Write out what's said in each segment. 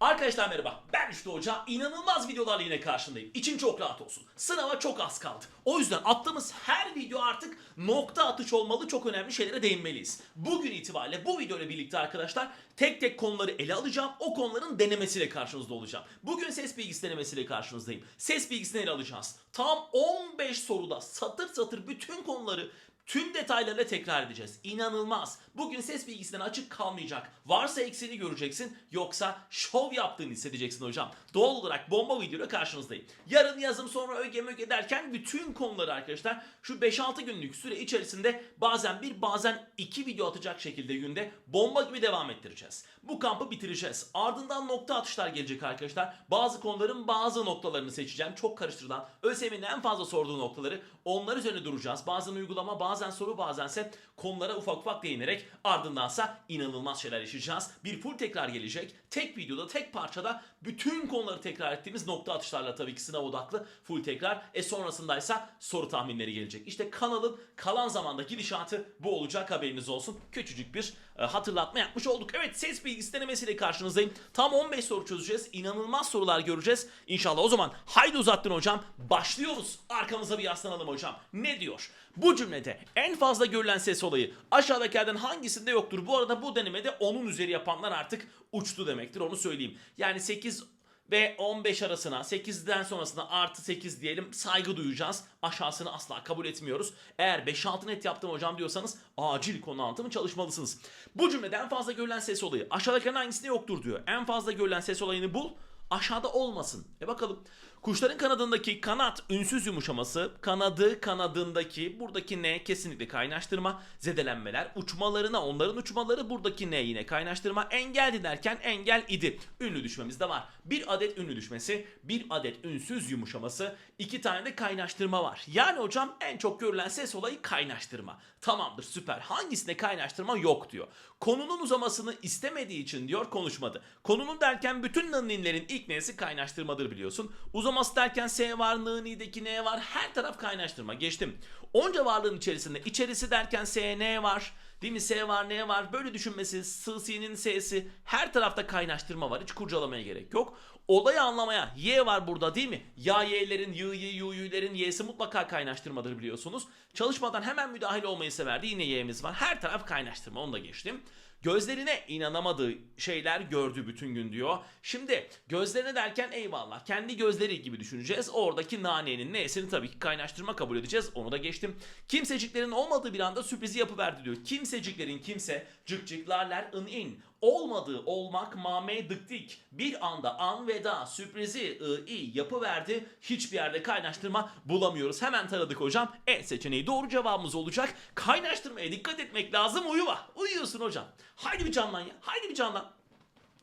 Arkadaşlar merhaba ben Üçlü Hoca. İnanılmaz videolarla yine karşındayım. İçin çok rahat olsun. Sınava çok az kaldı. O yüzden attığımız her video artık nokta atış olmalı çok önemli şeylere değinmeliyiz. Bugün itibariyle bu video birlikte arkadaşlar tek tek konuları ele alacağım. O konuların denemesiyle karşınızda olacağım. Bugün ses bilgisi denemesiyle karşınızdayım. Ses bilgisini ele alacağız. Tam 15 soruda satır satır bütün konuları Tüm detaylarıyla tekrar edeceğiz. İnanılmaz. Bugün ses bilgisinden açık kalmayacak. Varsa eksiğini göreceksin yoksa şov yaptığını hissedeceksin hocam. Doğal olarak bomba videoyla karşınızdayım. Yarın yazım sonra öge möge derken bütün konuları arkadaşlar şu 5-6 günlük süre içerisinde bazen bir bazen iki video atacak şekilde günde bomba gibi devam ettireceğiz. Bu kampı bitireceğiz. Ardından nokta atışlar gelecek arkadaşlar. Bazı konuların bazı noktalarını seçeceğim. Çok karıştırılan ÖSYM'nin en fazla sorduğu noktaları onlar üzerine duracağız. Bazen uygulama bazen soru bazense konulara ufak ufak değinerek ardındansa inanılmaz şeyler yaşayacağız. Bir full tekrar gelecek. Tek videoda tek parçada bütün konuları tekrar ettiğimiz nokta atışlarla tabii ki sınav odaklı full tekrar. E sonrasındaysa soru tahminleri gelecek. İşte kanalın kalan zamanda gidişatı bu olacak haberiniz olsun. Küçücük bir e, hatırlatma yapmış olduk. Evet ses bilgisi denemesiyle karşınızdayım. Tam 15 soru çözeceğiz. İnanılmaz sorular göreceğiz. İnşallah o zaman haydi uzattın hocam. Başlıyoruz. Arkamıza bir yaslanalım hocam. Ne diyor? Bu cümlede en fazla görülen ses olayı aşağıdakilerden hangisinde yoktur? Bu arada bu denemede 10'un üzeri yapanlar artık uçtu demektir onu söyleyeyim. Yani 8 ve 15 arasına 8'den sonrasına artı 8 diyelim saygı duyacağız. Aşağısını asla kabul etmiyoruz. Eğer 5-6 net yaptım hocam diyorsanız acil konu anlatımı çalışmalısınız. Bu cümlede en fazla görülen ses olayı aşağıdakilerin hangisinde yoktur diyor. En fazla görülen ses olayını bul aşağıda olmasın. E bakalım. Kuşların kanadındaki kanat ünsüz yumuşaması, kanadı kanadındaki buradaki ne kesinlikle kaynaştırma, zedelenmeler, uçmalarına onların uçmaları buradaki ne yine kaynaştırma, engel derken engel idi. Ünlü düşmemiz de var. Bir adet ünlü düşmesi, bir adet ünsüz yumuşaması, iki tane de kaynaştırma var. Yani hocam en çok görülen ses olayı kaynaştırma. Tamamdır süper. Hangisinde kaynaştırma yok diyor. Konunun uzamasını istemediği için diyor konuşmadı. Konunun derken bütün nınninlerin ilk nesi kaynaştırmadır biliyorsun. Uzaması derken S var, nınideki N var. Her taraf kaynaştırma. Geçtim. Onca varlığın içerisinde içerisi derken S, N var. Değil mi? S var, N var. Böyle düşünmesi, S'nin S'si. Her tarafta kaynaştırma var. Hiç kurcalamaya gerek yok. Olayı anlamaya Y var burada değil mi? Ya Y'lerin, Y, Y, Yu, Y'lerin Y'si mutlaka kaynaştırmadır biliyorsunuz. Çalışmadan hemen müdahale olmayı severdi. Yine Y'miz var. Her taraf kaynaştırma. Onu da geçtim. Gözlerine inanamadığı şeyler gördü bütün gün diyor. Şimdi gözlerine derken eyvallah kendi gözleri gibi düşüneceğiz. Oradaki nanenin nesini tabii ki kaynaştırma kabul edeceğiz. Onu da geçtim. Kimseciklerin olmadığı bir anda sürprizi yapıverdi diyor. Kimseciklerin kimse cık cıklarlar ın in olmadığı olmak mame dıktik. Bir anda an veda sürprizi i yapıverdi. Hiçbir yerde kaynaştırma bulamıyoruz. Hemen taradık hocam. E seçeneği doğru cevabımız olacak. Kaynaştırmaya dikkat etmek lazım. Uyuma. Uyuyorsun hocam. Haydi bir canlan ya. Haydi bir canlan.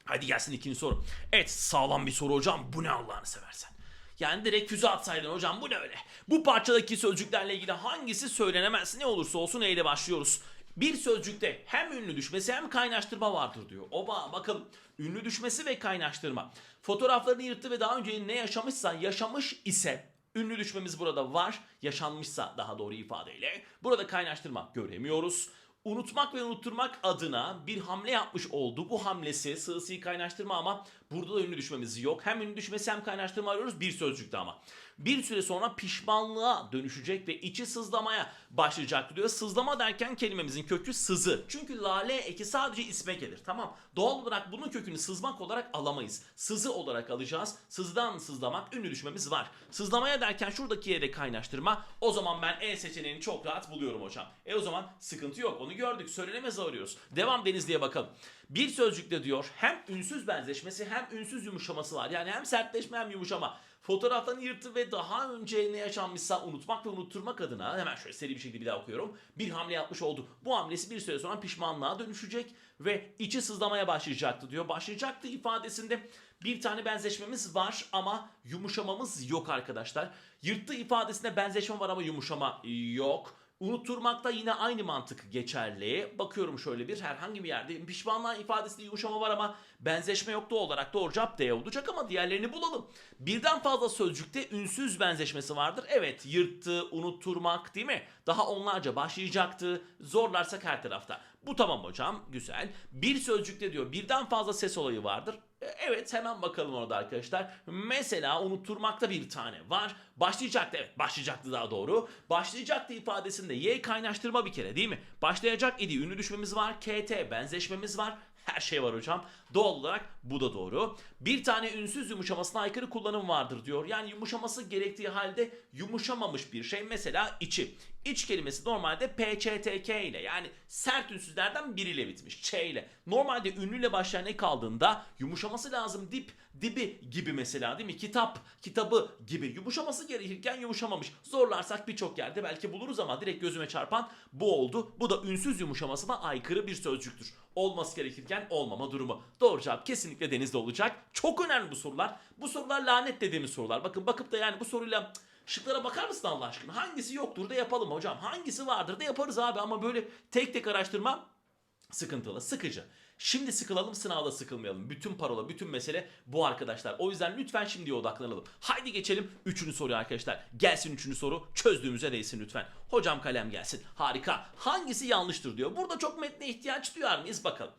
Hadi gelsin ikinci soru. Evet sağlam bir soru hocam. Bu ne Allah'ını seversen. Yani direkt füze atsaydın hocam. Bu ne öyle? Bu parçadaki sözcüklerle ilgili hangisi söylenemez? Ne olursa olsun eyle başlıyoruz. Bir sözcükte hem ünlü düşmesi hem kaynaştırma vardır diyor. Oba bakalım ünlü düşmesi ve kaynaştırma. Fotoğraflarını yırttı ve daha önce ne yaşamışsa yaşamış ise ünlü düşmemiz burada var. Yaşanmışsa daha doğru ifadeyle. Burada kaynaştırma göremiyoruz unutmak ve unutturmak adına bir hamle yapmış oldu. Bu hamlesi sığsıyı kaynaştırma ama burada da ünlü düşmemiz yok. Hem ünlü düşmesi hem kaynaştırma arıyoruz bir sözcükte ama. Bir süre sonra pişmanlığa dönüşecek ve içi sızlamaya başlayacak diyor. Sızlama derken kelimemizin kökü sızı. Çünkü lale eki sadece isme gelir tamam. Doğal olarak bunun kökünü sızmak olarak alamayız. Sızı olarak alacağız. Sızdan sızlamak ünlü düşmemiz var. Sızlamaya derken şuradaki yere kaynaştırma. O zaman ben E seçeneğini çok rahat buluyorum hocam. E o zaman sıkıntı yok onu gördük. Söylenemez arıyoruz. Devam Denizli'ye bakalım. Bir sözcükte diyor hem ünsüz benzeşmesi hem ünsüz yumuşaması var. Yani hem sertleşme hem yumuşama. Fotoğraftan yırtı ve daha önce ne yaşanmışsa unutmak ve unutturmak adına hemen şöyle seri bir şekilde bir daha okuyorum. Bir hamle yapmış oldu. Bu hamlesi bir süre sonra pişmanlığa dönüşecek ve içi sızlamaya başlayacaktı diyor. Başlayacaktı ifadesinde bir tane benzeşmemiz var ama yumuşamamız yok arkadaşlar. Yırttı ifadesinde benzeşme var ama yumuşama yok. Unutturmakta yine aynı mantık geçerli. Bakıyorum şöyle bir herhangi bir yerde pişmanlığa ifadesinde yumuşama var ama benzeşme yok doğal olarak doğru cevap D olacak ama diğerlerini bulalım. Birden fazla sözcükte ünsüz benzeşmesi vardır. Evet yırttı, unutturmak değil mi? Daha onlarca başlayacaktı. Zorlarsak her tarafta. Bu tamam hocam güzel. Bir sözcükte diyor birden fazla ses olayı vardır. E, Evet hemen bakalım orada arkadaşlar. Mesela unutturmakta bir tane var. Başlayacaktı evet başlayacaktı daha doğru. Başlayacaktı ifadesinde y kaynaştırma bir kere değil mi? Başlayacak idi ünlü düşmemiz var. KT benzeşmemiz var. Her şey var hocam. Doğal olarak bu da doğru. Bir tane ünsüz yumuşamasına aykırı kullanım vardır diyor. Yani yumuşaması gerektiği halde yumuşamamış bir şey. Mesela içi. İç kelimesi normalde PÇTK ile yani sert ünsüzlerden biriyle bitmiş. Ç ile. Normalde ünlüyle başlayan ne kaldığında yumuşaması lazım dip, dibi gibi mesela değil mi? Kitap, kitabı gibi. Yumuşaması gerekirken yumuşamamış. Zorlarsak birçok yerde belki buluruz ama direkt gözüme çarpan bu oldu. Bu da ünsüz yumuşamasına aykırı bir sözcüktür. Olması gerekirken olmama durumu. Doğru cevap kesinlikle denizde olacak. Çok önemli bu sorular. Bu sorular lanet dediğimiz sorular. Bakın bakıp da yani bu soruyla Şıklara bakar mısın Allah aşkına? Hangisi yoktur da yapalım hocam. Hangisi vardır da yaparız abi ama böyle tek tek araştırma sıkıntılı, sıkıcı. Şimdi sıkılalım sınavda sıkılmayalım. Bütün parola, bütün mesele bu arkadaşlar. O yüzden lütfen şimdiye odaklanalım. Haydi geçelim 3. soruya arkadaşlar. Gelsin 3. soru çözdüğümüze değsin lütfen. Hocam kalem gelsin. Harika. Hangisi yanlıştır diyor. Burada çok metne ihtiyaç duyar mıyız bakalım.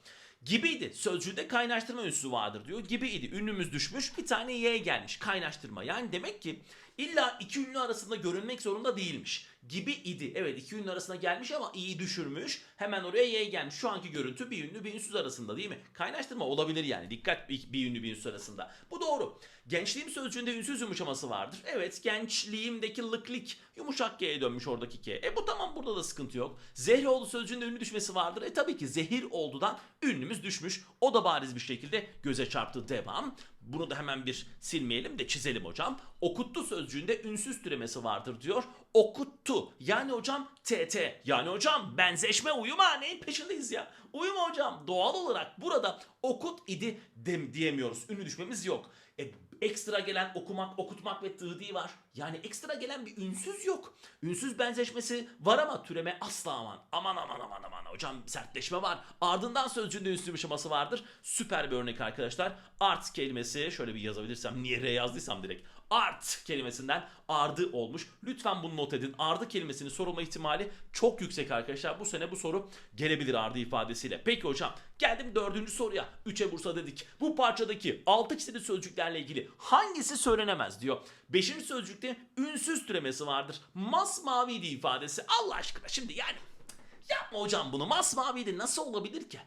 Gibiydi. Sözcüğde kaynaştırma ünsüzü vardır diyor. Gibiydi. Ünlümüz düşmüş. Bir tane y gelmiş. Kaynaştırma. Yani demek ki illa iki ünlü arasında görünmek zorunda değilmiş. Gibi idi. Evet iki ünlü arasına gelmiş ama iyi düşürmüş. Hemen oraya y gelmiş. Şu anki görüntü bir ünlü bir ünsüz arasında değil mi? Kaynaştırma olabilir yani. Dikkat bir, ünlü bir ünsüz arasında. Bu doğru. Gençliğim sözcüğünde ünsüz yumuşaması vardır. Evet gençliğimdeki lıklik yumuşak G'ye dönmüş oradaki K. E bu tamam burada da sıkıntı yok. Zehroğlu sözcüğünde ünlü düşmesi vardır. E tabii ki zehir oldudan ünlümüz düşmüş. O da bariz bir şekilde göze çarptı. Devam. Bunu da hemen bir silmeyelim de çizelim hocam. Okuttu sözcüğünde ünsüz türemesi vardır diyor. Okuttu. Yani hocam TT. Yani hocam benzeşme uyuma neyin peşindeyiz ya. Uyuma hocam. Doğal olarak burada okut idi dem diyemiyoruz. Ünlü düşmemiz yok. E, ekstra gelen okumak, okutmak ve tıhdi var. Yani ekstra gelen bir ünsüz yok. Ünsüz benzeşmesi var ama türeme asla aman. Aman aman aman aman hocam sertleşme var. Ardından sözcüğünde ünsüz yumuşaması vardır. Süper bir örnek arkadaşlar. Art kelimesi şöyle bir yazabilirsem niye R yazdıysam direkt. Art kelimesinden ardı olmuş. Lütfen bunu not edin. Ardı kelimesinin sorulma ihtimali çok yüksek arkadaşlar. Bu sene bu soru gelebilir ardı ifadesiyle. Peki hocam geldim dördüncü soruya. Üçe Bursa dedik. Bu parçadaki altı çizili sözcüklerle ilgili hangisi söylenemez diyor. Beşinci sözcükte ünsüz türemesi vardır. Masmaviydi ifadesi. Allah aşkına şimdi yani yapma hocam bunu. Masmaviydi nasıl olabilir ki?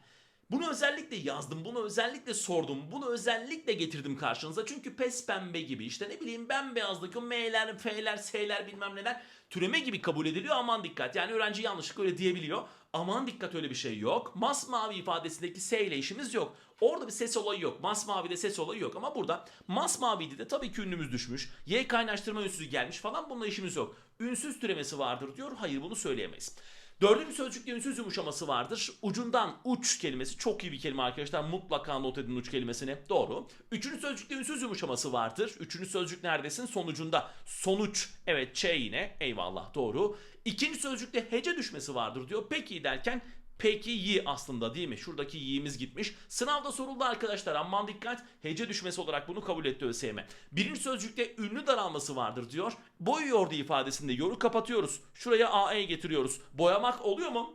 Bunu özellikle yazdım, bunu özellikle sordum, bunu özellikle getirdim karşınıza. Çünkü pes pembe gibi işte ne bileyim bembeyazlık, o M'ler, F'ler, S'ler bilmem neler türeme gibi kabul ediliyor. Aman dikkat yani öğrenci yanlışlıkla öyle diyebiliyor. Aman dikkat öyle bir şey yok. Masmavi ifadesindeki S ile işimiz yok. Orada bir ses olayı yok. Masmavi'de ses olayı yok ama burada masmavide de tabii ki ünlümüz düşmüş. Y kaynaştırma ünsüzü gelmiş falan bununla işimiz yok. Ünsüz türemesi vardır diyor. Hayır bunu söyleyemeyiz. Dördüncü sözcükte ünsüz yumuşaması vardır. Ucundan uç kelimesi çok iyi bir kelime arkadaşlar. Mutlaka not edin uç kelimesini. Doğru. Üçüncü sözcükte ünsüz yumuşaması vardır. Üçüncü sözcük neredesin? Sonucunda. Sonuç. Evet Ç yine. Eyvallah doğru. İkinci sözcükte hece düşmesi vardır diyor. Peki derken Peki yi aslında değil mi? Şuradaki yi'miz gitmiş. Sınavda soruldu arkadaşlar. Aman dikkat. Hece düşmesi olarak bunu kabul etti ÖSYM. Birinci sözcükte ünlü daralması vardır diyor. Boyuyordu ifadesinde yoru kapatıyoruz. Şuraya AE getiriyoruz. Boyamak oluyor mu?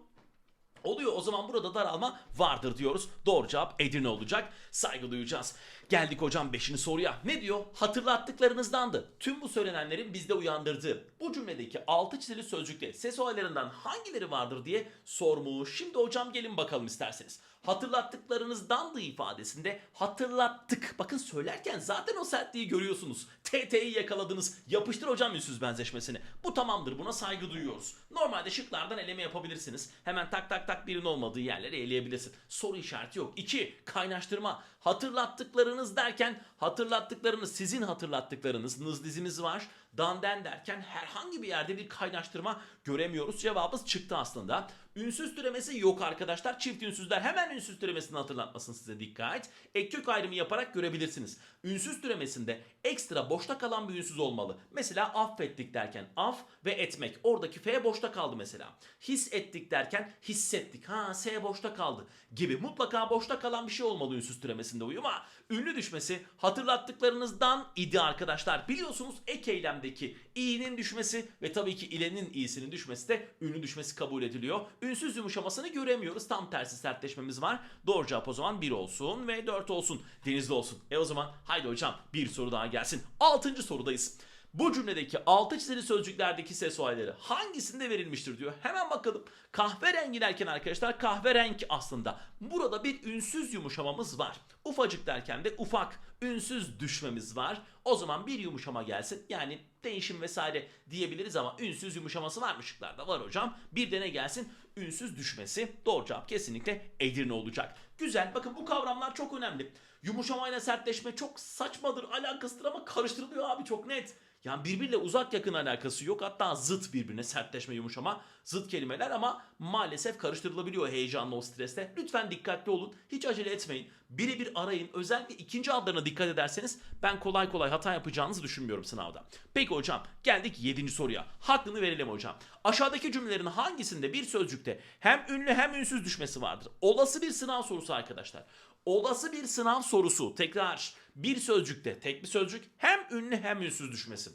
Oluyor o zaman burada daralma vardır diyoruz. Doğru cevap Edirne olacak. Saygı duyacağız. Geldik hocam 5. soruya. Ne diyor? Hatırlattıklarınızdandı. Tüm bu söylenenlerin bizde uyandırdığı bu cümledeki altı çizili sözcükte ses olaylarından hangileri vardır diye sormuş. Şimdi hocam gelin bakalım isterseniz. Hatırlattıklarınızdandı ifadesinde hatırlattık. Bakın söylerken zaten o sertliği görüyorsunuz. TT'yi yakaladınız. Yapıştır hocam ünsüz benzeşmesini. Bu tamamdır. Buna saygı duyuyoruz. Normalde şıklardan eleme yapabilirsiniz. Hemen tak tak tak birin olmadığı yerleri eleyebilirsin. Soru işareti yok. 2. Kaynaştırma. Hatırlattıklarınız derken hatırlattıklarınız sizin hatırlattıklarınız nız dizimiz var. Danden derken herhangi bir yerde bir kaynaştırma göremiyoruz. Cevabımız çıktı aslında. Ünsüz türemesi yok arkadaşlar. Çift ünsüzler hemen ünsüz türemesini hatırlatmasın size dikkat. Ek kök ayrımı yaparak görebilirsiniz. Ünsüz türemesinde ekstra boşta kalan bir ünsüz olmalı. Mesela affettik derken af ve etmek. Oradaki F boşta kaldı mesela. His ettik derken hissettik. Ha S boşta kaldı gibi. Mutlaka boşta kalan bir şey olmalı ünsüz türemesinde uyuma. Ünlü düşmesi hatırlattıklarınızdan idi arkadaşlar. Biliyorsunuz ek eylemdeki i'nin düşmesi ve tabii ki ilenin i'sinin düşmesi de ünlü düşmesi kabul ediliyor. ünsüz yumuşamasını göremiyoruz. Tam tersi sertleşmemiz var. Doğru cevap o zaman 1 olsun ve 4 olsun. Denizli olsun. E o zaman haydi hocam bir soru daha gelsin. 6. sorudayız. Bu cümledeki altı çizili sözcüklerdeki ses olayları hangisinde verilmiştir diyor. Hemen bakalım. Kahverengi derken arkadaşlar kahverenk aslında. Burada bir ünsüz yumuşamamız var. Ufacık derken de ufak ünsüz düşmemiz var. O zaman bir yumuşama gelsin. Yani değişim vesaire diyebiliriz ama ünsüz yumuşaması var mı şıklarda? Var hocam. Bir de ne gelsin? Ünsüz düşmesi. Doğru cevap kesinlikle Edirne olacak. Güzel. Bakın bu kavramlar çok önemli. Yumuşamayla sertleşme çok saçmadır, alakasıdır ama karıştırılıyor abi çok net. Yani birbiriyle uzak yakın alakası yok. Hatta zıt birbirine sertleşme, yumuşama zıt kelimeler ama maalesef karıştırılabiliyor heyecanla o stresle. Lütfen dikkatli olun. Hiç acele etmeyin. Birebir arayın. Özellikle ikinci adlarına dikkat ederseniz ben kolay kolay hata yapacağınızı düşünmüyorum sınavda. Peki hocam geldik 7. soruya. Hakkını verelim hocam. Aşağıdaki cümlelerin hangisinde bir sözcükte hem ünlü hem ünsüz düşmesi vardır? Olası bir sınav sorusu arkadaşlar. Olası bir sınav sorusu tekrar bir sözcükte tek bir sözcük hem ünlü hem ünsüz düşmesi.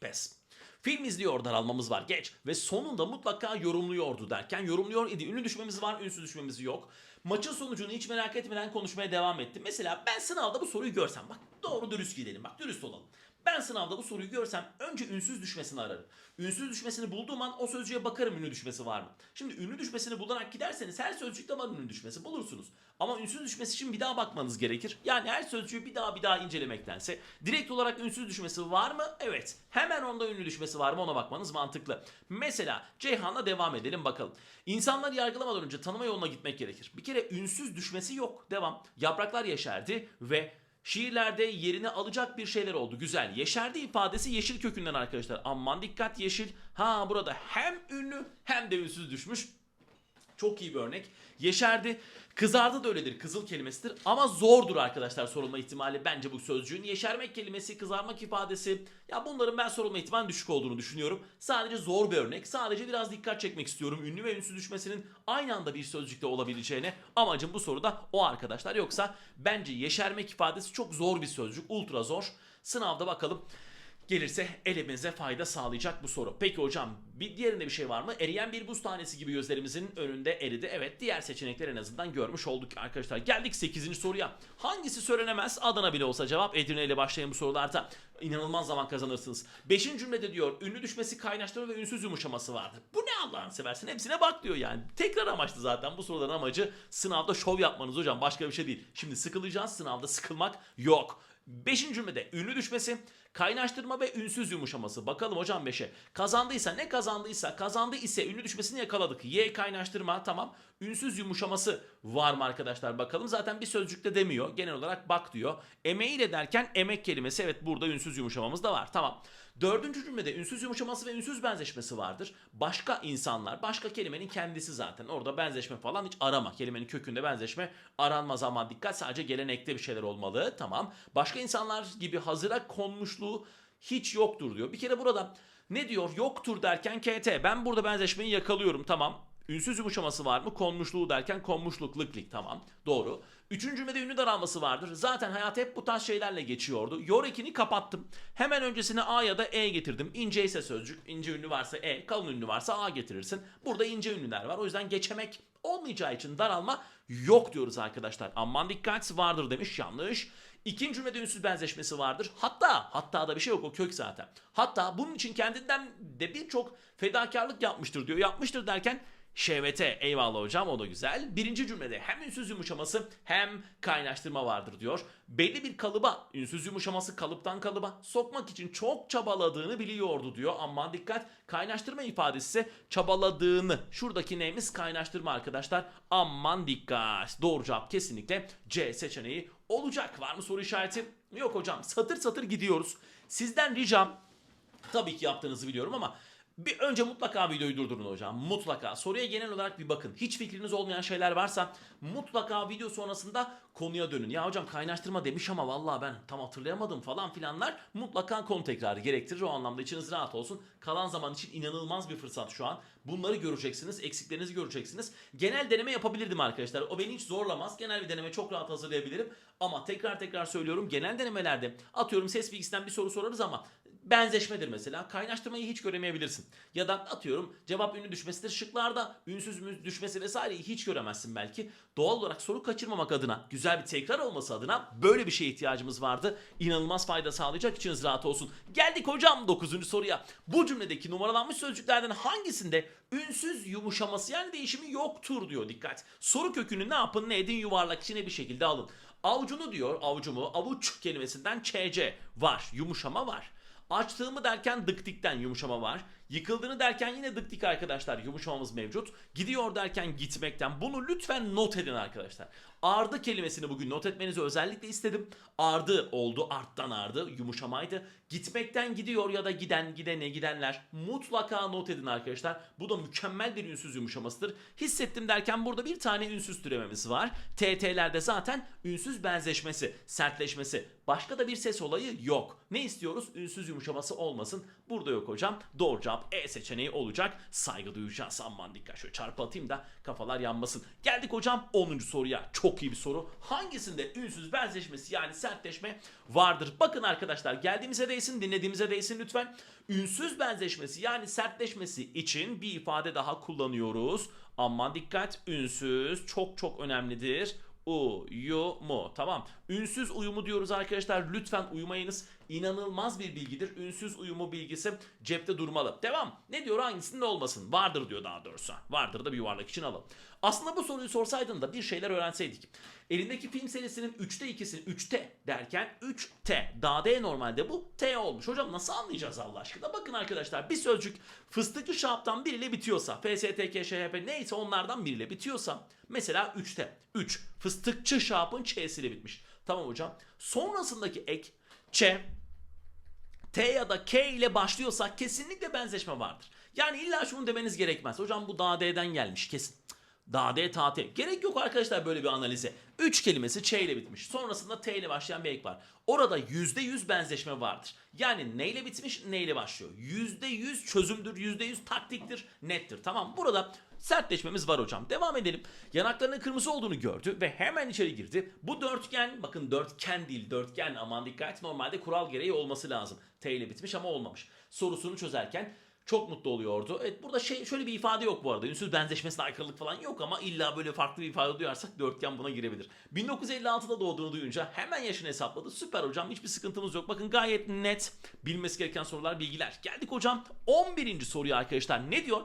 Pes. Film izliyor daralmamız var geç ve sonunda mutlaka yorumluyordu derken yorumluyor idi. Ünlü düşmemiz var ünsüz düşmemiz yok. Maçın sonucunu hiç merak etmeden konuşmaya devam etti. Mesela ben sınavda bu soruyu görsem bak doğru dürüst gidelim bak dürüst olalım. Ben sınavda bu soruyu görsem önce ünsüz düşmesini ararım. Ünsüz düşmesini bulduğum an o sözcüğe bakarım ünlü düşmesi var mı? Şimdi ünlü düşmesini bularak giderseniz her sözcükte var ünlü düşmesi bulursunuz. Ama ünsüz düşmesi için bir daha bakmanız gerekir. Yani her sözcüğü bir daha bir daha incelemektense direkt olarak ünsüz düşmesi var mı? Evet. Hemen onda ünlü düşmesi var mı ona bakmanız mantıklı. Mesela Ceyhan'la devam edelim bakalım. İnsanları yargılamadan önce tanıma yoluna gitmek gerekir. Bir kere ünsüz düşmesi yok. Devam. Yapraklar yeşerdi ve Şiirlerde yerini alacak bir şeyler oldu. Güzel. Yeşerdi ifadesi yeşil kökünden arkadaşlar. Aman dikkat yeşil. Ha burada hem ünlü hem de ünsüz düşmüş. Çok iyi bir örnek. Yeşerdi. Kızardı da öyledir. Kızıl kelimesidir. Ama zordur arkadaşlar sorulma ihtimali bence bu sözcüğün. Yeşermek kelimesi, kızarmak ifadesi. Ya bunların ben sorulma ihtimali düşük olduğunu düşünüyorum. Sadece zor bir örnek. Sadece biraz dikkat çekmek istiyorum. Ünlü ve ünsüz düşmesinin aynı anda bir sözcükte olabileceğine. Amacım bu soruda o arkadaşlar. Yoksa bence yeşermek ifadesi çok zor bir sözcük. Ultra zor. Sınavda bakalım gelirse elimize fayda sağlayacak bu soru. Peki hocam bir diğerinde bir şey var mı? Eriyen bir buz tanesi gibi gözlerimizin önünde eridi. Evet diğer seçenekler en azından görmüş olduk arkadaşlar. Geldik 8. soruya. Hangisi söylenemez? Adana bile olsa cevap Edirne ile başlayan bu sorularda inanılmaz zaman kazanırsınız. 5. cümlede diyor ünlü düşmesi kaynaştırma ve ünsüz yumuşaması vardır. Bu ne Allah'ını seversin hepsine bak diyor yani. Tekrar amaçlı zaten bu soruların amacı sınavda şov yapmanız hocam başka bir şey değil. Şimdi sıkılacağız sınavda sıkılmak yok. Beşinci cümlede ünlü düşmesi, kaynaştırma ve ünsüz yumuşaması. Bakalım hocam 5'e. Kazandıysa ne kazandıysa kazandı ise ünlü düşmesini yakaladık. Y kaynaştırma tamam. Ünsüz yumuşaması var mı arkadaşlar bakalım. Zaten bir sözcükte demiyor. Genel olarak bak diyor. Emeğiyle derken emek kelimesi evet burada ünsüz yumuşamamız da var. Tamam. Dördüncü cümlede ünsüz yumuşaması ve ünsüz benzeşmesi vardır. Başka insanlar, başka kelimenin kendisi zaten. Orada benzeşme falan hiç arama. Kelimenin kökünde benzeşme aranmaz ama dikkat sadece gelenekte bir şeyler olmalı. Tamam. Başka insanlar gibi hazıra konmuşluğu hiç yoktur diyor. Bir kere burada ne diyor? Yoktur derken KT. Ben burada benzeşmeyi yakalıyorum. Tamam. Ünsüz yumuşaması var mı? Konmuşluğu derken konmuşluk lıklik tamam. Doğru. Üçüncü cümlede ünlü daralması vardır. Zaten hayat hep bu tarz şeylerle geçiyordu. Yor ekini kapattım. Hemen öncesine A ya da E getirdim. İnce ise sözcük. ince ünlü varsa E, kalın ünlü varsa A getirirsin. Burada ince ünlüler var. O yüzden geçemek olmayacağı için daralma yok diyoruz arkadaşlar. Aman dikkat vardır demiş. Yanlış. İkinci cümlede ünsüz benzeşmesi vardır. Hatta hatta da bir şey yok o kök zaten. Hatta bunun için kendinden de birçok fedakarlık yapmıştır diyor. Yapmıştır derken Şevete eyvallah hocam o da güzel. Birinci cümlede hem ünsüz yumuşaması hem kaynaştırma vardır diyor. Belli bir kalıba ünsüz yumuşaması kalıptan kalıba sokmak için çok çabaladığını biliyordu diyor. Aman dikkat kaynaştırma ifadesi ise çabaladığını. Şuradaki neyimiz kaynaştırma arkadaşlar. Aman dikkat. Doğru cevap kesinlikle C seçeneği olacak. Var mı soru işareti? Yok hocam satır satır gidiyoruz. Sizden ricam tabii ki yaptığınızı biliyorum ama bir önce mutlaka videoyu durdurun hocam. Mutlaka. Soruya genel olarak bir bakın. Hiç fikriniz olmayan şeyler varsa mutlaka video sonrasında konuya dönün. Ya hocam kaynaştırma demiş ama vallahi ben tam hatırlayamadım falan filanlar mutlaka konu tekrarı gerektirir. O anlamda içiniz rahat olsun. Kalan zaman için inanılmaz bir fırsat şu an. Bunları göreceksiniz. Eksiklerinizi göreceksiniz. Genel deneme yapabilirdim arkadaşlar. O beni hiç zorlamaz. Genel bir deneme çok rahat hazırlayabilirim. Ama tekrar tekrar söylüyorum. Genel denemelerde atıyorum ses bilgisinden bir soru sorarız ama benzeşmedir mesela. Kaynaştırmayı hiç göremeyebilirsin. Ya da atıyorum cevap ünlü düşmesidir. Şıklarda ünsüz mü düşmesi vesaireyi hiç göremezsin belki. Doğal olarak soru kaçırmamak adına, güzel bir tekrar olması adına böyle bir şeye ihtiyacımız vardı. İnanılmaz fayda sağlayacak içiniz rahat olsun. Geldik hocam 9. soruya. Bu cümledeki numaralanmış sözcüklerden hangisinde ünsüz yumuşaması yani değişimi yoktur diyor dikkat. Soru kökünü ne yapın ne edin yuvarlak içine bir şekilde alın. Avucunu diyor avucumu avuç kelimesinden çc var yumuşama var. Açtığımı derken dıktikten yumuşama var. Yıkıldığını derken yine dıktik arkadaşlar yumuşamamız mevcut. Gidiyor derken gitmekten bunu lütfen not edin arkadaşlar. Ardı kelimesini bugün not etmenizi özellikle istedim. Ardı oldu arttan ardı yumuşamaydı. Gitmekten gidiyor ya da giden gidene gidenler mutlaka not edin arkadaşlar. Bu da mükemmel bir ünsüz yumuşamasıdır. Hissettim derken burada bir tane ünsüz türememiz var. TT'lerde zaten ünsüz benzeşmesi, sertleşmesi. Başka da bir ses olayı yok. Ne istiyoruz? Ünsüz yumuşaması olmasın. Burada yok hocam. Doğru cevap E seçeneği olacak. Saygı duyacağız. Aman dikkat şöyle çarpı atayım da kafalar yanmasın. Geldik hocam 10. soruya. Çok iyi bir soru. Hangisinde ünsüz benzeşmesi yani sertleşme vardır? Bakın arkadaşlar geldiğimize değsin dinlediğimize değsin lütfen. Ünsüz benzeşmesi yani sertleşmesi için bir ifade daha kullanıyoruz. Aman dikkat ünsüz çok çok önemlidir uyumu. Tamam. Ünsüz uyumu diyoruz arkadaşlar. Lütfen uyumayınız. İnanılmaz bir bilgidir. Ünsüz uyumu bilgisi cepte durmalı. Devam. Ne diyor hangisinde olmasın? Vardır diyor daha doğrusu. Vardır da bir yuvarlak için alalım. Aslında bu soruyu sorsaydın da bir şeyler öğrenseydik. Elindeki film serisinin 3'te 2'sini 3T derken 3T. Daha D normalde bu T olmuş. Hocam nasıl anlayacağız Allah aşkına? Bakın arkadaşlar bir sözcük fıstıklı şaptan biriyle bitiyorsa FSTK, ŞHP neyse onlardan biriyle bitiyorsa mesela 3'te 3 fıstıkçı şapın Ç'siyle bitmiş. Tamam hocam. Sonrasındaki ek Ç T ya da K ile başlıyorsa kesinlikle benzeşme vardır. Yani illa şunu demeniz gerekmez. Hocam bu daha D'den gelmiş kesin. Daha D, ta T. Gerek yok arkadaşlar böyle bir analize. 3 kelimesi Ç ile bitmiş. Sonrasında T ile başlayan bir ek var. Orada %100 benzeşme vardır. Yani ne ile bitmiş, ne ile başlıyor. %100 çözümdür, %100 taktiktir, nettir. Tamam burada sertleşmemiz var hocam. Devam edelim. Yanaklarının kırmızı olduğunu gördü ve hemen içeri girdi. Bu dörtgen, bakın dörtgen değil, dörtgen aman dikkat. Normalde kural gereği olması lazım. T ile bitmiş ama olmamış. Sorusunu çözerken çok mutlu oluyordu. Evet burada şey şöyle bir ifade yok bu arada. Ünsüz benzeşmesine aykırılık falan yok ama illa böyle farklı bir ifade duyarsak dörtgen buna girebilir. 1956'da doğduğunu duyunca hemen yaşını hesapladı. Süper hocam hiçbir sıkıntımız yok. Bakın gayet net bilmesi gereken sorular bilgiler. Geldik hocam 11. soruya arkadaşlar. Ne diyor?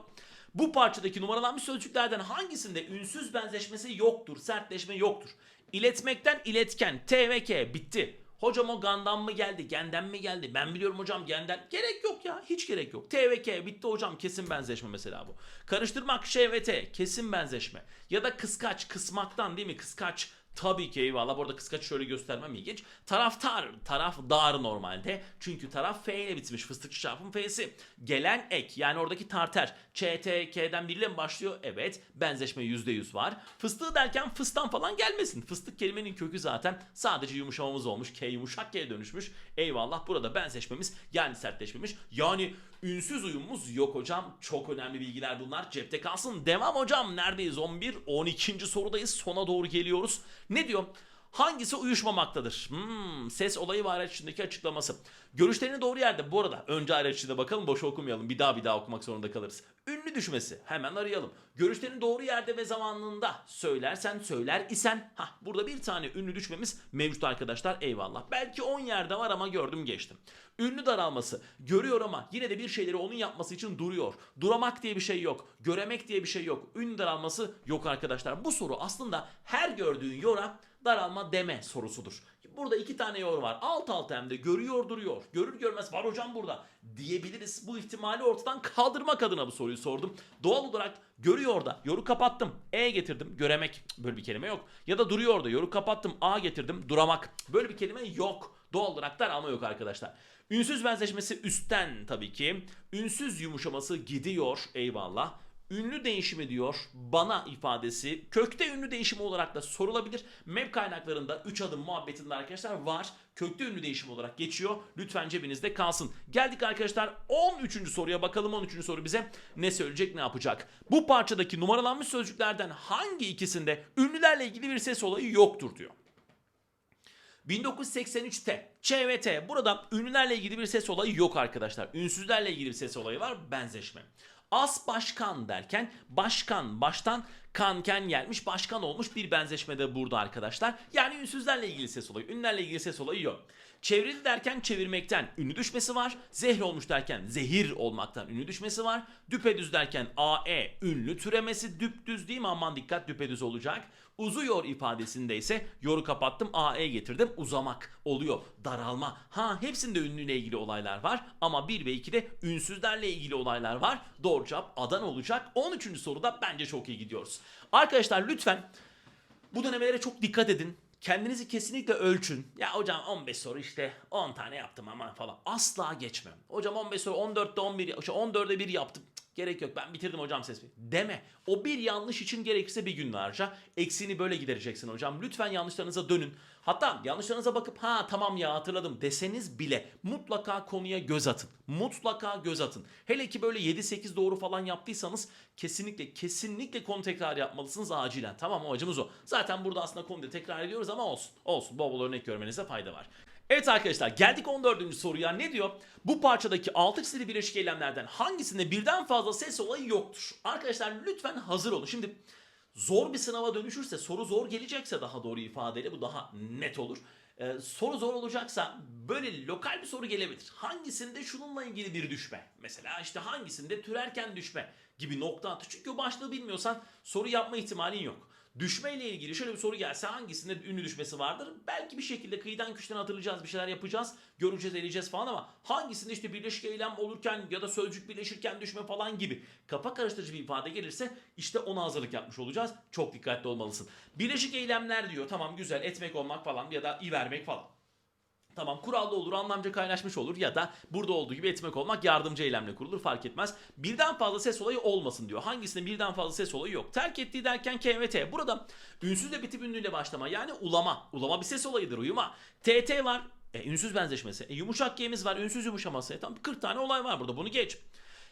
Bu parçadaki numaralanmış sözcüklerden hangisinde ünsüz benzeşmesi yoktur, sertleşme yoktur? İletmekten iletken, T ve K bitti. Hocam o gandan mı geldi, genden mi geldi? Ben biliyorum hocam genden. Gerek yok ya, hiç gerek yok. T ve K bitti hocam, kesin benzeşme mesela bu. Karıştırmak Ş T, kesin benzeşme. Ya da kıskaç, kısmaktan değil mi? Kıskaç, Tabii ki eyvallah. Bu arada kıskaç şöyle göstermem ilginç. Taraftar, taraf dar normalde. Çünkü taraf F ile bitmiş. Fıstıkçı çarpım F'si. Gelen ek yani oradaki tarter. Ç, T, K'den biriyle mi başlıyor? Evet. Benzeşme %100 var. Fıstığı derken fıstan falan gelmesin. Fıstık kelimenin kökü zaten sadece yumuşamamız olmuş. K yumuşak K'ye dönüşmüş. Eyvallah. Burada benzeşmemiz yani sertleşmemiş. Yani ünsüz uyumumuz yok hocam. Çok önemli bilgiler bunlar. Cepte kalsın. Devam hocam. Neredeyiz? 11, 12. sorudayız. Sona doğru geliyoruz. Ne diyor? Hangisi uyuşmamaktadır? Hmm, ses olayı ve araç içindeki açıklaması. Görüşlerini doğru yerde. Bu arada önce araç içinde bakalım boş okumayalım. Bir daha bir daha okumak zorunda kalırız. Ünlü düşmesi. Hemen arayalım. Görüşlerini doğru yerde ve zamanında söylersen söyler isen. Hah burada bir tane ünlü düşmemiz mevcut arkadaşlar. Eyvallah. Belki 10 yerde var ama gördüm geçtim. Ünlü daralması. Görüyor ama yine de bir şeyleri onun yapması için duruyor. Duramak diye bir şey yok. Göremek diye bir şey yok. Ünlü daralması yok arkadaşlar. Bu soru aslında her gördüğün yora daralma deme sorusudur. Burada iki tane yor var. Alt alta hem de görüyor duruyor. Görür görmez var hocam burada diyebiliriz. Bu ihtimali ortadan kaldırmak adına bu soruyu sordum. Doğal olarak görüyor da yoru kapattım. E getirdim. Göremek böyle bir kelime yok. Ya da duruyor da yoru kapattım. A getirdim. Duramak. Böyle bir kelime yok. Doğal olarak daralma yok arkadaşlar. Ünsüz benzeşmesi üstten tabii ki. Ünsüz yumuşaması gidiyor. Eyvallah. Ünlü değişimi diyor bana ifadesi kökte ünlü değişimi olarak da sorulabilir. Map kaynaklarında 3 adım muhabbetinde arkadaşlar var. Kökte ünlü değişim olarak geçiyor. Lütfen cebinizde kalsın. Geldik arkadaşlar 13. soruya bakalım 13. soru bize ne söyleyecek ne yapacak. Bu parçadaki numaralanmış sözcüklerden hangi ikisinde ünlülerle ilgili bir ses olayı yoktur diyor. 1983'te ÇVT burada ünlülerle ilgili bir ses olayı yok arkadaşlar. Ünsüzlerle ilgili bir ses olayı var benzeşme. As başkan derken başkan baştan kanken gelmiş başkan olmuş bir benzeşme de burada arkadaşlar. Yani ünsüzlerle ilgili ses olayı, ünlülerle ilgili ses olayı yok. Çevrili derken çevirmekten ünlü düşmesi var. Zehir olmuş derken zehir olmaktan ünlü düşmesi var. Düpedüz derken AE ünlü türemesi düpdüz değil mi? Aman dikkat düpedüz olacak. Uzuyor ifadesinde ise yoru kapattım AE getirdim uzamak oluyor daralma. Ha hepsinde ünlüyle ilgili olaylar var ama 1 ve 2'de ünsüzlerle ilgili olaylar var. Doğru cevap Adan olacak. 13. soruda bence çok iyi gidiyoruz. Arkadaşlar lütfen bu denemelere çok dikkat edin. Kendinizi kesinlikle ölçün. Ya hocam 15 soru işte 10 tane yaptım ama falan. Asla geçmem. Hocam 15 soru 14'te 11, işte 14'e 1 yaptım. Cık, gerek yok ben bitirdim hocam sesimi. Deme. O bir yanlış için gerekirse bir gün harca. Eksiğini böyle gidereceksin hocam. Lütfen yanlışlarınıza dönün. Hatta yanlışlarınıza bakıp ha tamam ya hatırladım deseniz bile mutlaka konuya göz atın. Mutlaka göz atın. Hele ki böyle 7-8 doğru falan yaptıysanız kesinlikle kesinlikle konu tekrar yapmalısınız acilen. Tamam amacımız o. Zaten burada aslında konuyu tekrar ediyoruz ama olsun. Olsun bol bol örnek görmenize fayda var. Evet arkadaşlar geldik 14. soruya. Ne diyor? Bu parçadaki altı çizili birleşik eylemlerden hangisinde birden fazla ses olayı yoktur? Arkadaşlar lütfen hazır olun. Şimdi zor bir sınava dönüşürse soru zor gelecekse daha doğru ifadeyle bu daha net olur. Ee, soru zor olacaksa böyle lokal bir soru gelebilir. Hangisinde şununla ilgili bir düşme? Mesela işte hangisinde türerken düşme gibi nokta atı. Çünkü o başlığı bilmiyorsan soru yapma ihtimalin yok. Düşme ile ilgili şöyle bir soru gelse hangisinde ünlü düşmesi vardır? Belki bir şekilde kıyıdan köşeden hatırlayacağız, bir şeyler yapacağız, göreceğiz, eleyeceğiz falan ama hangisinde işte birleşik eylem olurken ya da sözcük birleşirken düşme falan gibi kafa karıştırıcı bir ifade gelirse işte ona hazırlık yapmış olacağız. Çok dikkatli olmalısın. Birleşik eylemler diyor. Tamam güzel etmek olmak falan ya da i vermek falan. Tamam kurallı olur, anlamca kaynaşmış olur ya da burada olduğu gibi etmek olmak yardımcı eylemle kurulur fark etmez. Birden fazla ses olayı olmasın diyor. Hangisinde birden fazla ses olayı yok. Terk ettiği derken K ve T. Burada ünsüzle bitip ünlüyle başlama yani ulama. Ulama bir ses olayıdır uyuma. TT var. E, ünsüz benzeşmesi. E, yumuşak G'miz var. Ünsüz yumuşaması. E, tamam 40 tane olay var burada. Bunu geç.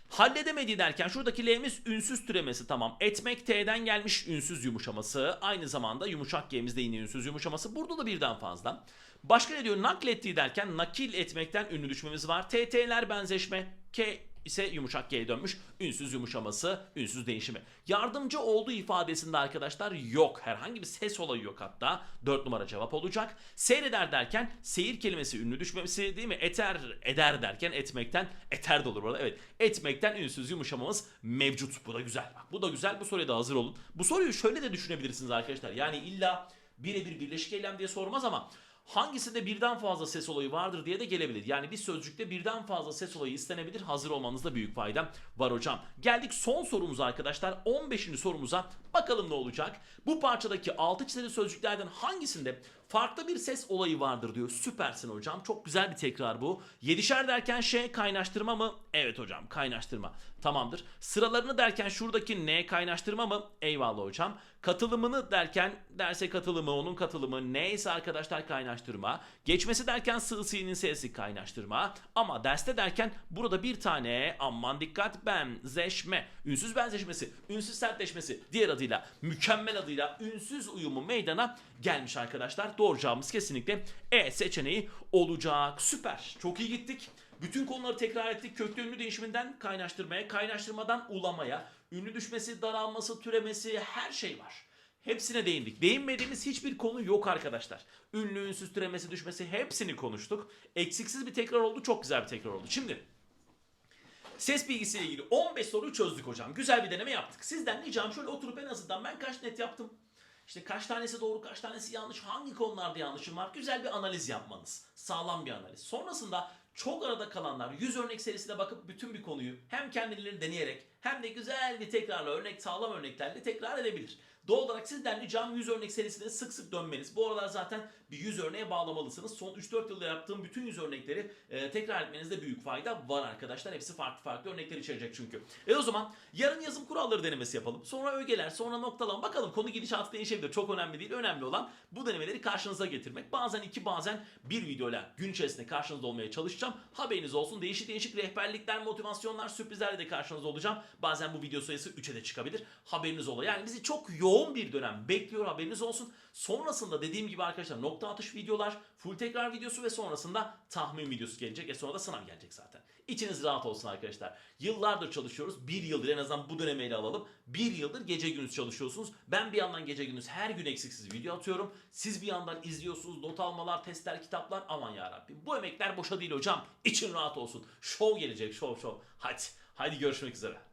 Halledemedi derken şuradaki L'miz ünsüz türemesi tamam. Etmek T'den gelmiş ünsüz yumuşaması. Aynı zamanda yumuşak G'miz de yine ünsüz yumuşaması. Burada da birden fazla. Başka ne diyor? Naklettiği derken nakil etmekten ünlü düşmemiz var. TT'ler benzeşme. K ise yumuşak G'ye dönmüş. Ünsüz yumuşaması, ünsüz değişimi. Yardımcı olduğu ifadesinde arkadaşlar yok. Herhangi bir ses olayı yok hatta. 4 numara cevap olacak. Seyreder derken seyir kelimesi ünlü düşmemesi değil mi? Eter, eder derken etmekten, eter de olur burada. Evet. Etmekten ünsüz yumuşamamız mevcut. Bu da güzel. Bak bu da güzel. Bu soruya da hazır olun. Bu soruyu şöyle de düşünebilirsiniz arkadaşlar. Yani illa birebir birleşik eylem diye sormaz ama hangisinde birden fazla ses olayı vardır diye de gelebilir. Yani bir sözcükte birden fazla ses olayı istenebilir. Hazır olmanızda büyük fayda var hocam. Geldik son sorumuza arkadaşlar. 15. sorumuza bakalım ne olacak. Bu parçadaki altı çizili sözcüklerden hangisinde farklı bir ses olayı vardır diyor. Süpersin hocam. Çok güzel bir tekrar bu. Yedişer derken şey kaynaştırma mı? Evet hocam kaynaştırma. Tamamdır. Sıralarını derken şuradaki ne kaynaştırma mı? Eyvallah hocam. Katılımını derken derse katılımı onun katılımı neyse arkadaşlar kaynaştırma. Geçmesi derken sığ si'nin sesi kaynaştırma. Ama derste derken burada bir tane aman dikkat benzeşme. Ünsüz benzeşmesi, ünsüz sertleşmesi diğer adıyla mükemmel adıyla ünsüz uyumu meydana gelmiş arkadaşlar. Doğru cevabımız kesinlikle E seçeneği olacak. Süper. Çok iyi gittik. Bütün konuları tekrar ettik. Köklü ünlü değişiminden kaynaştırmaya, kaynaştırmadan ulamaya, ünlü düşmesi, daralması, türemesi her şey var. Hepsine değindik. Değinmediğimiz hiçbir konu yok arkadaşlar. Ünlü, ünsüz, türemesi, düşmesi hepsini konuştuk. Eksiksiz bir tekrar oldu. Çok güzel bir tekrar oldu. Şimdi Ses bilgisiyle ilgili 15 soruyu çözdük hocam. Güzel bir deneme yaptık. Sizden ricam şöyle oturup en azından ben kaç net yaptım? İşte kaç tanesi doğru, kaç tanesi yanlış, hangi konularda yanlışım var? Güzel bir analiz yapmanız. Sağlam bir analiz. Sonrasında çok arada kalanlar 100 örnek serisine bakıp bütün bir konuyu hem kendileri deneyerek hem de güzel bir tekrarla örnek, sağlam örneklerle tekrar edebilir. Doğal olarak sizden ricam 100 örnek serisine sık sık dönmeniz. Bu aralar zaten bir 100 örneğe bağlamalısınız. Son 3-4 yılda yaptığım bütün 100 örnekleri e, tekrar etmenizde büyük fayda var arkadaşlar. Hepsi farklı farklı örnekler içerecek çünkü. E o zaman yarın yazım kuralları denemesi yapalım. Sonra ögeler, sonra noktalama. Bakalım konu gidişatı değişebilir. Çok önemli değil. Önemli olan bu denemeleri karşınıza getirmek. Bazen iki bazen bir videoyla gün içerisinde karşınızda olmaya çalışacağım. Haberiniz olsun. Değişik değişik rehberlikler, motivasyonlar, sürprizlerle de karşınızda olacağım. Bazen bu video sayısı 3'e de çıkabilir. Haberiniz ola. Yani bizi çok yoğun bir dönem bekliyor haberiniz olsun. Sonrasında dediğim gibi arkadaşlar nokta nokta atış videolar, full tekrar videosu ve sonrasında tahmin videosu gelecek. E sonra da sınav gelecek zaten. İçiniz rahat olsun arkadaşlar. Yıllardır çalışıyoruz. Bir yıldır en azından bu dönemi ele alalım. Bir yıldır gece gündüz çalışıyorsunuz. Ben bir yandan gece gündüz her gün eksiksiz video atıyorum. Siz bir yandan izliyorsunuz. Not almalar, testler, kitaplar. Aman yarabbim. Bu emekler boşa değil hocam. İçin rahat olsun. Show gelecek. Show show. Hadi. Hadi görüşmek üzere.